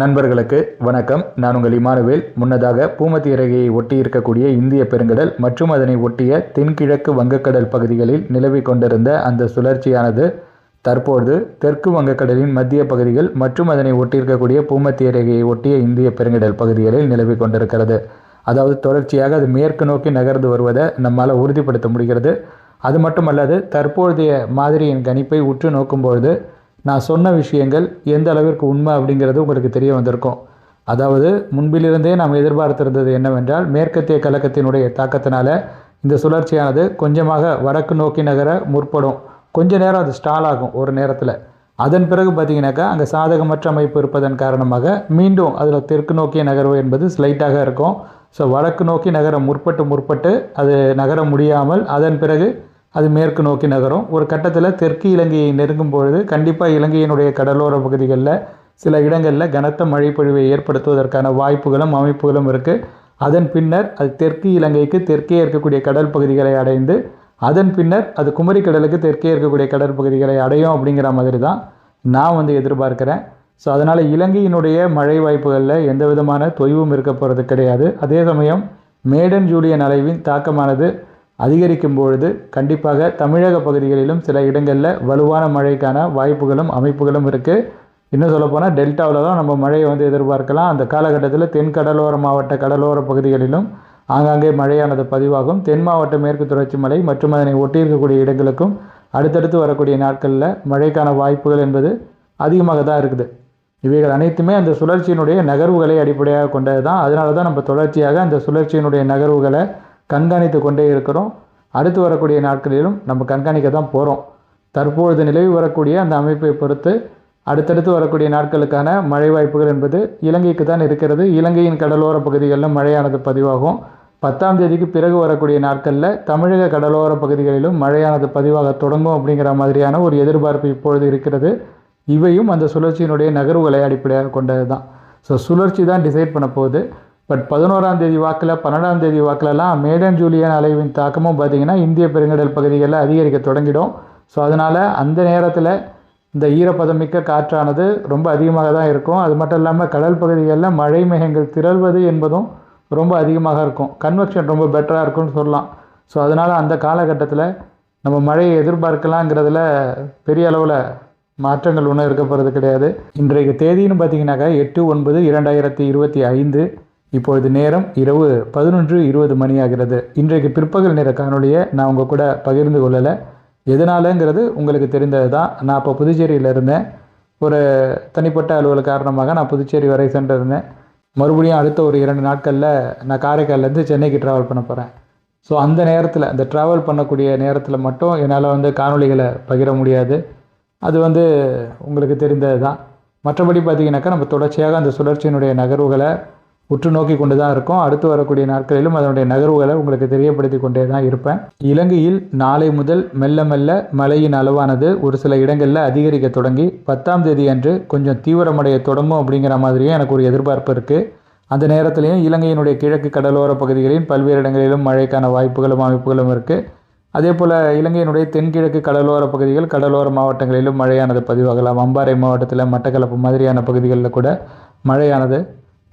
நண்பர்களுக்கு வணக்கம். நான் உங்கள் இமானுவேல். முன்னதாக பூமத்திய ரேகையை ஒட்டி இருக்கக்கூடிய இந்திய பெருங்கடல் மற்றும் அதனை ஒட்டிய தென்கிழக்கு வங்கக்கடல் பகுதிகளில் நிலவிக் கொண்டிருந்த அந்த சுழற்சியானது தற்பொழுது தெற்கு வங்கக்கடலின் மத்திய பகுதிகள் மற்றும் அதனை ஒட்டியிருக்கக்கூடிய பூமத்திய ரேகையை ஒட்டிய இந்திய பெருங்கடல் பகுதிகளில் நிலவிக் கொண்டிருக்கிறது. அதாவது தொடர்ச்சியாக அது மேற்கு நோக்கி நகர்ந்து வருவதை நம்மால் உறுதிப்படுத்த முடிகிறது. அது மட்டுமல்லாது தற்பொழுதைய மாதிரியின் கணிப்பை உற்று நோக்கும்பொழுது நான் சொன்ன விஷயங்கள் எந்த அளவிற்கு உண்மை அப்படிங்கிறது உங்களுக்கு தெரிய வந்திருக்கும். அதாவது முன்பிலிருந்தே நாம் எதிர்பார்த்திருந்தது என்னவென்றால் மேற்கத்திய கலக்கத்தினுடைய தாக்கத்தினால இந்த சுழற்சியானது கொஞ்சமாக வடக்கு நோக்கி நகர முற்படும். கொஞ்ச நேரம் அது ஸ்டால் ஆகும் ஒரு நேரத்தில். அதன் பிறகு பார்த்தீங்கன்னாக்கா அங்கே சாதகமற்ற அமைப்பு இருப்பதன் காரணமாக மீண்டும் அதில் தெற்கு நோக்கிய நகர்வு என்பது ஸ்லைட்டாக இருக்கும். ஸோ வடக்கு நோக்கி நகர முற்பட்டு முற்பட்டு அது நகர முடியாமல் அதன் பிறகு அது மேற்கு நோக்கி நகரும். ஒரு கட்டத்தில் தெற்கு இலங்கையை நெருங்கும் பொழுது கண்டிப்பாக இலங்கையினுடைய கடலோர பகுதிகளில் சில இடங்களில் கனத்த மழைப்பொழிவை ஏற்படுத்துவதற்கான வாய்ப்புகளும் அமைப்புகளும் இருக்குது அதன் பின்னர் அது தெற்கு இலங்கைக்கு தெற்கே இருக்கக்கூடிய கடல் பகுதிகளை அடைந்து அதன் பின்னர் அது குமரி கடலுக்கு தெற்கே இருக்கக்கூடிய கடல் பகுதிகளை அடையும் அப்படிங்கிற மாதிரி தான் நான் வந்து எதிர்பார்க்குறேன். ஸோ அதனால் இலங்கையினுடைய மழை வாய்ப்புகளில் எந்த விதமான தொய்வும் இருக்க போகிறது கிடையாது. அதே சமயம் மேடன் ஜூலியன் அலைவின் தாக்கமானது அதிகரிக்கும் பொழுது கண்டிப்பாக தமிழக பகுதிகளிலும் சில இடங்களில் வலுவான மழைக்கான வாய்ப்புகளும் அமைப்புகளும் இருக்குது இன்னும் சொல்லப்போனால் டெல்டாவில் தான் நம்ம மழையை வந்து எதிர்பார்க்கலாம். அந்த காலகட்டத்தில் தென் கடலோர மாவட்ட கடலோர பகுதிகளிலும் ஆங்காங்கே மழையானது பதிவாகும். தென் மாவட்ட மேற்கு தொடர்ச்சி மலை மற்றும் அதனை ஒட்டி இருக்கக்கூடிய இடங்களுக்கும் அடுத்தடுத்து வரக்கூடிய நாட்களில் மழைக்கான வாய்ப்புகள் என்பது அதிகமாக தான் இருக்குது. இவைகள் அனைத்துமே அந்த சுழற்சியினுடைய நகர்வுகளை அடிப்படையாக கொண்டது தான் அதனால தான் நம்ம தொடர்ச்சியாக அந்த சுழற்சியினுடைய நகர்வுகளை கண்காணித்து கொண்டே இருக்கிறோம். அடுத்து வரக்கூடிய நாட்களிலும் நம்ம கண்காணிக்க தான் போகிறோம் தற்பொழுது நிலவி வரக்கூடிய அந்த அமைப்பை பொறுத்து அடுத்தடுத்து வரக்கூடிய நாட்களுக்கான மழை வாய்ப்புகள் என்பது இலங்கைக்கு தான் இருக்கிறது. இலங்கையின் கடலோர பகுதிகளில் மழையானது பதிவாகும். பத்தாம் தேதிக்கு பிறகு வரக்கூடிய நாட்களில் தமிழக கடலோர பகுதிகளிலும் மழையானது பதிவாக தொடங்கும் அப்படிங்கிற மாதிரியான ஒரு எதிர்பார்ப்பு இப்பொழுது இருக்கிறது. இவையும் அந்த சுழற்சியினுடைய நகர்வுகளை அடிப்படையாக கொண்டது தான் ஸோ சுழற்சி தான் டிசைட் பண்ண போகுது. பட் பதினோராம் தேதி வாக்கில் பன்னெண்டாம் தேதி வாக்கிலலாம் மேடன் ஜூலியன் அலைவின் தாக்கமும் பார்த்திங்கன்னா இந்திய பெருங்கடல் பகுதிகளில் அதிகரிக்க தொடங்கிடும். ஸோ அதனால் அந்த நேரத்தில் இந்த ஈரப்பதமிக்க காற்றானது ரொம்ப அதிகமாக தான் இருக்கும். அது மட்டும் இல்லாமல் கடல் பகுதிகளில் மழை மேகங்கள் திரள்வது என்பதும் ரொம்ப அதிகமாக இருக்கும். கன்வெக்ஷன் ரொம்ப பெட்டராக இருக்கும்னு சொல்லலாம். ஸோ அதனால் அந்த காலகட்டத்தில் நம்ம மழையை எதிர்பார்க்கலாங்கிறதுல பெரிய அளவில் மாற்றங்கள் ஒன்றும் இருக்க போகிறது கிடையாது. இன்றைக்கு தேதின்னு பார்த்தீங்கன்னாக்கா எட்டு ஒன்பது இரண்டாயிரத்தி இருபத்தி ஐந்து. இப்பொழுது நேரம் இரவு பதினொன்று இருபது மணி ஆகிறது இன்றைக்கு பிற்பகல் நேர காணொலியை நான் உங்கள் கூட பகிர்ந்து கொள்ளலை. எதனாலங்கிறது உங்களுக்கு தெரிந்தது தான் நான் இப்போ புதுச்சேரியில் இருந்தேன். ஒரு தனிப்பட்ட அலுவல் காரணமாக நான் புதுச்சேரி வரை சென்றிருந்தேன். மறுபடியும் அடுத்த ஒரு இரண்டு நாட்களில் நான் காரைக்கால்லேருந்து சென்னைக்கு ட்ராவல் பண்ண போகிறேன் ஸோ அந்த நேரத்தில் அந்த ட்ராவல் பண்ணக்கூடிய நேரத்தில் மட்டும் என்னால் வந்து காணொலிகளை பகிர முடியாது. அது வந்து உங்களுக்கு தெரிந்தது தான் மற்றபடி பார்த்திங்கனாக்கா நம்ம தொடர்ச்சியாக அந்த சுழற்சியினுடைய நகர்வுகளை உற்று நோக்கி கொண்டு தான் இருக்கும். அடுத்து வரக்கூடிய நாட்களிலும் அதனுடைய நகர்வுகளை உங்களுக்கு தெரியப்படுத்தி கொண்டே தான் இருப்பேன். இலங்கையில் நாளை முதல் மெல்ல மெல்ல மழையின் அளவானது ஒரு சில இடங்களில் அதிகரிக்க தொடங்கி பத்தாம் தேதி அன்று கொஞ்சம் தீவிரமடைய தொடங்கும் அப்படிங்கிற மாதிரியும் எனக்கு ஒரு எதிர்பார்ப்பு இருக்குது அந்த நேரத்திலையும் இலங்கையினுடைய கிழக்கு கடலோர பகுதிகளின் பல்வேறு இடங்களிலும் மழைக்கான வாய்ப்புகளும் அமைப்புகளும் இருக்குது அதே போல் இலங்கையினுடைய தென்கிழக்கு கடலோர பகுதிகள் கடலோர மாவட்டங்களிலும் மழையானது பதிவாகலாம். அம்பாறை மாவட்டத்தில் மட்டக்களப்பு மாதிரியான பகுதிகளில் கூட மழையானது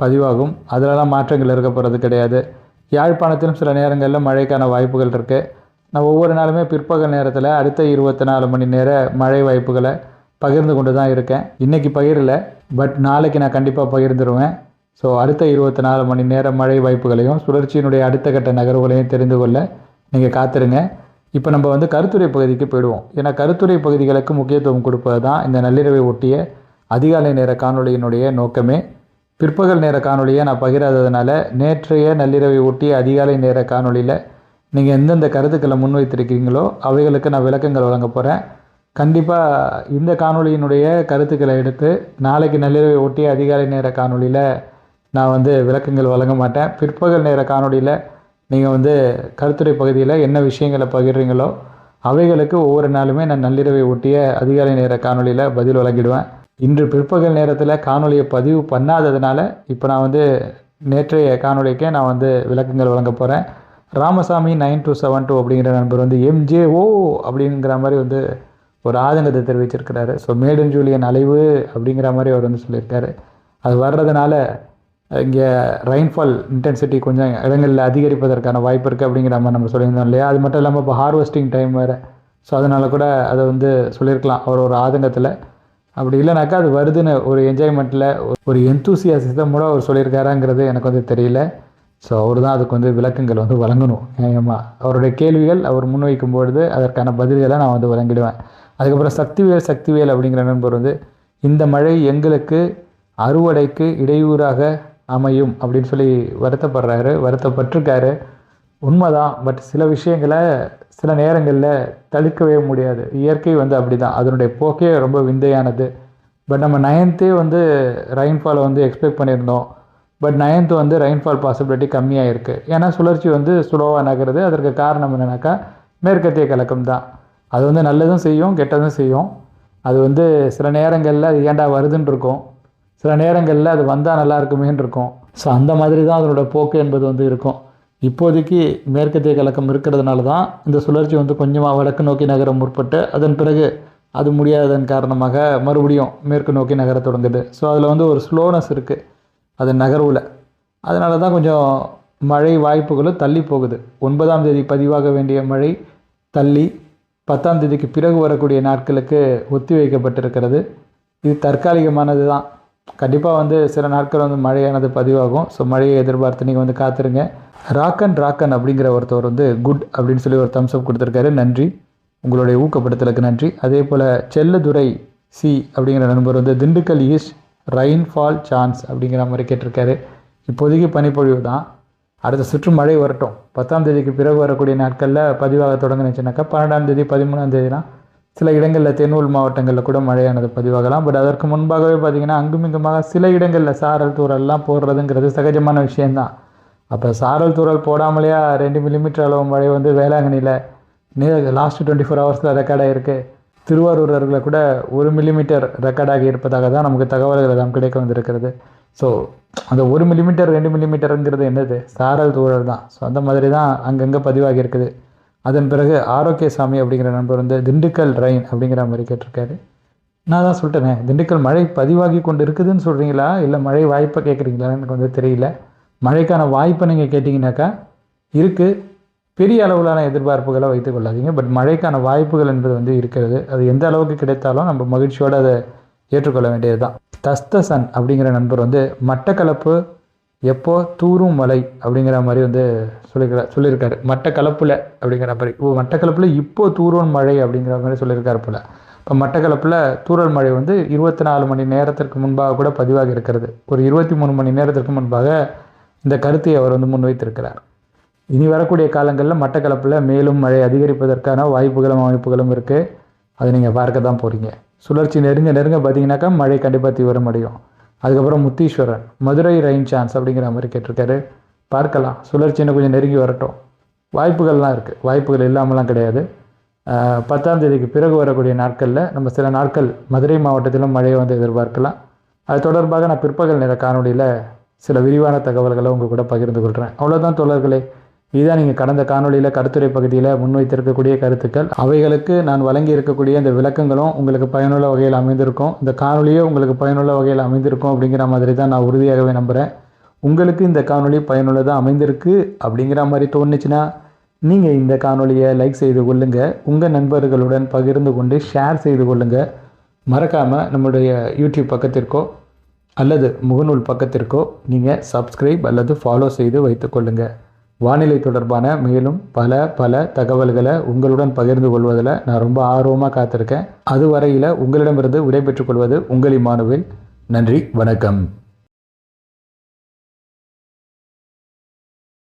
பதிவாகும். அதிலலாம் மாற்றங்கள் இருக்க போகிறது கிடையாது. யாழ்ப்பாணத்திலும் சில நேரங்களில் மழைக்கான வாய்ப்புகள் இருக்குது நான் ஒவ்வொரு நாளுமே பிற்பகல் நேரத்தில் அடுத்த இருபத்தி நாலு மணி நேர மழை வாய்ப்புகளை பகிர்ந்து கொண்டு தான் இருக்கேன். இன்றைக்கி பகிரல பட் நாளைக்கு நான் கண்டிப்பாக பகிர்ந்துருவேன். ஸோ அடுத்த இருபத்தி நாலு மணி நேர மழை வாய்ப்புகளையும் சுழற்சியினுடைய அடுத்த கட்ட நகர்வுகளையும் தெரிந்து கொள்ள நீங்கள் காத்துருங்க. இப்போ நம்ம வந்து கருத்துரை பகுதிக்கு போயிடுவோம். ஏன்னா கருத்துரை பகுதிகளுக்கு முக்கியத்துவம் கொடுப்பது தான் இந்த நள்ளிரவை ஒட்டிய அதிகாலை நேர காணொலியினுடைய நோக்கமே. பிற்பகல் நேர காணொலியை நான் பகிராததுனால நேற்றைய நள்ளிரவை ஒட்டி அதிகாலை நேர காணொலியில் நீங்கள் எந்தெந்த கருத்துக்களை முன்வைத்திருக்கிறீங்களோ அவைகளுக்கு நான் விளக்கங்கள் வழங்க போகிறேன் கண்டிப்பாக இந்த காணொலியினுடைய கருத்துக்களை எடுத்து நாளைக்கு நள்ளிரவை ஒட்டிய அதிகாலை நேர காணொலியில் நான் வந்து விளக்கங்கள் வழங்க மாட்டேன். பிற்பகல் நேர காணொலியில் நீங்கள் வந்து கருத்துரை பகுதியில் என்ன விஷயங்களை பகிர்றீங்களோ அவைகளுக்கு ஒவ்வொரு நாளுமே நான் நள்ளிரவை ஒட்டிய அதிகாலை நேர காணொலியில் பதில் வழங்கிடுவேன். இன்று பிற்பகல் நேரத்தில் காணொலியை பதிவு பண்ணாததுனால இப்போ நான் வந்து நேற்றைய காணொலிக்கே நான் வந்து விளக்கங்கள் வழங்க போகிறேன் Ramasamy nine two seven two அப்படிங்கிற நண்பர் வந்து எம்ஜேஓ அப்படிங்கிற மாதிரி வந்து ஒரு ஆதங்கத்தை தெரிவிச்சிருக்கிறாரு. ஸோ மேடன் ஜூலியன் அலைவு அப்படிங்கிற மாதிரி அவர் வந்து சொல்லியிருக்காரு. அது வர்றதுனால இங்கே ரெயின்ஃபால் இன்டென்சிட்டி கொஞ்சம் இடங்களில் அதிகரிப்பதற்கான வாய்ப்பு இருக்குது அப்படிங்கிற மாதிரி நம்ம சொல்லியிருந்தோம் இல்லையா? அது மட்டும் இல்லாமல் இப்போ ஹார்வெஸ்டிங் டைம் வேறு. ஸோ அதனால் கூட அதை வந்து சொல்லியிருக்கலாம். அவர் ஒரு ஆதங்கத்தில். அப்படி இல்லைனாக்கா அது வருதுன்னு ஒரு என்ஜாய்மெண்ட்டில் ஒரு எந்தூசியாசிசமோட அவர் சொல்லியிருக்காராங்கிறது எனக்கு வந்து தெரியல. ஸோ அவர் தான் அதுக்கு வந்து விளக்கங்கள் வந்து வழங்கணும் நியாயமாக அவருடைய கேள்விகள் அவர் முன்வைக்கும் பொழுது அதற்கான பதில்களை நான் வந்து வழங்கிடுவேன். அதுக்கப்புறம் சக்திவேல் சக்திவேல் அப்படிங்கிற நண்பர் வந்து இந்த மழை எங்களுக்கு அறுவடைக்கு இடையூறாக அமையும் அப்படின்னு சொல்லி வருத்தப்படுறாரு வருத்தப்பட்டிருக்காரு. உண்மைதான் பட் சில விஷயங்களை சில நேரங்களில் தடுக்கவே முடியாது. இயற்கை வந்து அப்படி தான் அதனுடைய போக்கே ரொம்ப விந்தையானது. பட் நம்ம நயன்த்தே வந்து ரெயின்ஃபாலை வந்து எக்ஸ்பெக்ட் பண்ணியிருந்தோம். பட் நயன்த்து வந்து ரெயின்ஃபால் பாசிபிலிட்டி கம்மியாக இருக்குது ஏன்னா சுழற்சி வந்து ஸ்லோவாக நகருது. அதற்கு காரணம் என்னென்னாக்கா மேற்கத்திய கலக்கம் தான் அது வந்து நல்லதும் செய்யும் கெட்டதும் செய்யும். அது வந்து சில நேரங்களில் அது ஏன்டா வருதுன்னு இருக்கும். சில நேரங்களில் அது வந்தால் நல்லா இருக்குமேன்னு இருக்கும். ஸோ அந்த மாதிரி தான் அதனோட போக்கு என்பது வந்து இருக்கும். இப்போதைக்கு மேற்கத்திய கலக்கம் இருக்கிறதுனால தான் இந்த சுழற்சி வந்து கொஞ்சமாக வடக்கு நோக்கி நகர முற்பட்டு அதன் பிறகு அது முடியாததன் காரணமாக மறுபடியும் மேற்கு நோக்கி நகர தொடங்குது. ஸோ அதில் வந்து ஒரு ஸ்லோனஸ் இருக்குது அது நகர்வில். அதனால தான் கொஞ்சம் மழை வாய்ப்புகளும் தள்ளி போகுது. ஒன்பதாம் தேதி பதிவாக வேண்டிய மழை தள்ளி பத்தாம் தேதிக்கு பிறகு வரக்கூடிய நாட்களுக்கு ஒத்தி வைக்கப்பட்டிருக்கிறது. இது தற்காலிகமானது தான் கண்டிப்பாக வந்து சில நாட்கள் வந்து மழையானது பதிவாகும். ஸோ மழையை எதிர்பார்த்து நீங்கள் வந்து காத்துருங்க. ராக்கன் ராக்கன் அப்படிங்கிற ஒருத்தவர் வந்து குட் அப்படின்னு சொல்லி ஒரு தம்ஸ்அப் கொடுத்துருக்காரு. நன்றி. உங்களுடைய ஊக்கப்படுத்தலுக்கு நன்றி. அதே போல் செல்லதுரை சி அப்படிங்கிற நண்பர் வந்து திண்டுக்கல் ஈஸ்ட் ரெயின்ஃபால் சான்ஸ் அப்படிங்கிற மாதிரி கேட்டிருக்காரு. இப்போதைக்கு பனிப்பொழிவு தான். அடுத்த சுற்று மழை வரட்டும். பத்தாம் தேதிக்கு பிறகு வரக்கூடிய நாட்களில் பதிவாக தொடங்கினுச்சுனாக்கா பன்னெண்டாம் தேதி பதிமூணாம் தேதினா சில இடங்களில் தென்னூல் மாவட்டங்களில் கூட மழையானது பதிவாகலாம். பட் அதற்கு முன்பாகவே பார்த்திங்கன்னா அங்குமிங்குமாக சில இடங்களில் சாரல் தூரல்லாம் போடுறதுங்கிறது சகஜமான விஷயந்தான் அப்போ சாரல் தூரல் போடாமலேயா ரெண்டு மில்லிமீட்டர் அளவு மழை வந்து வேளாங்கண்ணியில் நே லாஸ்ட் டுவெண்ட்டி ஃபோர் ஹவர்ஸில் ரெக்கார்ட் இருக்குது திருவாரூர் அருகில் கூட ஒரு மில்லிமீட்டர் ரெக்கார்ட் ஆகி இருப்பதாக தான் நமக்கு தகவல்கள் எல்லாம் கிடைக்க வந்திருக்கிறது. ஸோ அந்த ஒரு மில்லிமீட்டர் ரெண்டு மில்லிமீட்டருங்கிறது என்னது? சாரல் தூரல் தான். ஸோ அந்த மாதிரி தான் அங்கங்கே பதிவாகி இருக்குது. அதன் பிறகு ஆரோக்கியசாமி அப்படிங்கிற நண்பர் வந்து திண்டுக்கல் ரெயின் அப்படிங்கிற மாதிரி கேட்டிருக்காரு. நான் தான் சொல்லிட்டேனே திண்டுக்கல் மழை பதிவாகி கொண்டு இருக்குதுன்னு சொல்கிறீங்களா இல்லை மழை வாய்ப்பை கேட்குறீங்களான்னு எனக்கு வந்து தெரியல. மழைக்கான வாய்ப்பை நீங்கள் கேட்டிங்கனாக்கா இருக்குது பெரிய அளவிலான எதிர்பார்ப்புகளை வைத்துக் கொள்ளாதீங்க. பட் மழைக்கான வாய்ப்புகள் என்பது வந்து இருக்கிறது. அது எந்த அளவுக்கு கிடைத்தாலும் நம்ம மகிழ்ச்சியோடு அதை ஏற்றுக்கொள்ள வேண்டியது தான் தஸ்தசன் அப்படிங்கிற நண்பர் வந்து மட்டக்களப்பு எப்போ தூரும் மலை அப்படிங்கிற மாதிரி வந்து சொல்லியிருக்கார் சொல்லியிருக்காரு. மட்டக்களப்பில் அப்படிங்கிற மாதிரி. ஓ மட்டக்களப்பில் இப்போ தூரும் மழை அப்படிங்கிற மாதிரி சொல்லியிருக்காரு போல். இப்போ மட்டக்களப்பில் தூரல் மழை வந்து இருபத்தி நாலு மணி நேரத்திற்கு முன்பாக கூட பதிவாக இருக்கிறது. ஒரு இருபத்தி மூணு மணி நேரத்திற்கு முன்பாக இந்த கருத்தை அவர் வந்து முன்வைத்திருக்கிறார். இனி வரக்கூடிய காலங்களில் மட்டக்களப்பில் மேலும் மழை அதிகரிப்பதற்கான வாய்ப்புகளும் அமைப்புகளும் இருக்குது அதை நீங்கள் பார்க்க தான் போகிறீங்க சுழற்சி நெருங்க நெருங்க பார்த்தீங்கன்னாக்கா மழை கண்டிப்பாக தீவிரமடையும். அதுக்கப்புறம் முத்தீஸ்வரன் மதுரை ரெயின் சான்ஸ் அப்படிங்கிற மாதிரி கேட்டிருக்காரு. பார்க்கலாம். சுழற்சி இன்னும் கொஞ்சம் நெருங்கி வரட்டும். வாய்ப்புகள்லாம் இருக்குது வாய்ப்புகள் இல்லாமலாம் கிடையாது. பத்தாம் தேதிக்கு பிறகு வரக்கூடிய நாட்களில் நம்ம சில நாட்கள் மதுரை மாவட்டத்திலும் மழையை வந்து எதிர்பார்க்கலாம். அது தொடர்பாக நான் பிற்பகல் நேர காணொலியில் சில விரிவான தகவல்களை உங்கள் கூட பகிர்ந்து கொள்கிறேன் அவ்வளோதான் தோழர்களே. இதுதான் நீங்கள் கடந்த காணொலியில் கருத்துரை பகுதியில் முன்வைத்திருக்கக்கூடிய கருத்துக்கள். அவைகளுக்கு நான் வழங்கி இருக்கக்கூடிய இந்த விளக்கங்களும் உங்களுக்கு பயனுள்ள வகையில் அமைந்திருக்கும். இந்த காணொலியே உங்களுக்கு பயனுள்ள வகையில் அமைந்திருக்கும் அப்படிங்கிற மாதிரி தான் நான் உறுதியாகவே நம்புகிறேன் உங்களுக்கு இந்த காணொலி பயனுள்ளதாக அமைந்திருக்கு அப்படிங்கிற மாதிரி தோணுச்சுன்னா நீங்கள் இந்த காணொலியை லைக் செய்து கொள்ளுங்கள் உங்கள் நண்பர்களுடன் பகிர்ந்து கொண்டு ஷேர் செய்து கொள்ளுங்கள் மறக்காமல் நம்முடைய யூடியூப் பக்கத்திற்கோ அல்லது முகநூல் பக்கத்திற்கோ நீங்கள் சப்ஸ்கிரைப் அல்லது ஃபாலோ செய்து வைத்துக்கொள்ளுங்கள் வானிலை தொடர்பான மேலும் பல பல தகவல்களை உங்களுடன் பகிர்ந்து கொள்வதில் நான் ரொம்ப ஆர்வமாக காத்திருக்கேன். அதுவரையில் உங்களிடமிருந்து விடைபெற்றுக் கொள்வது உங்கள் இமானுவில். நன்றி வணக்கம்.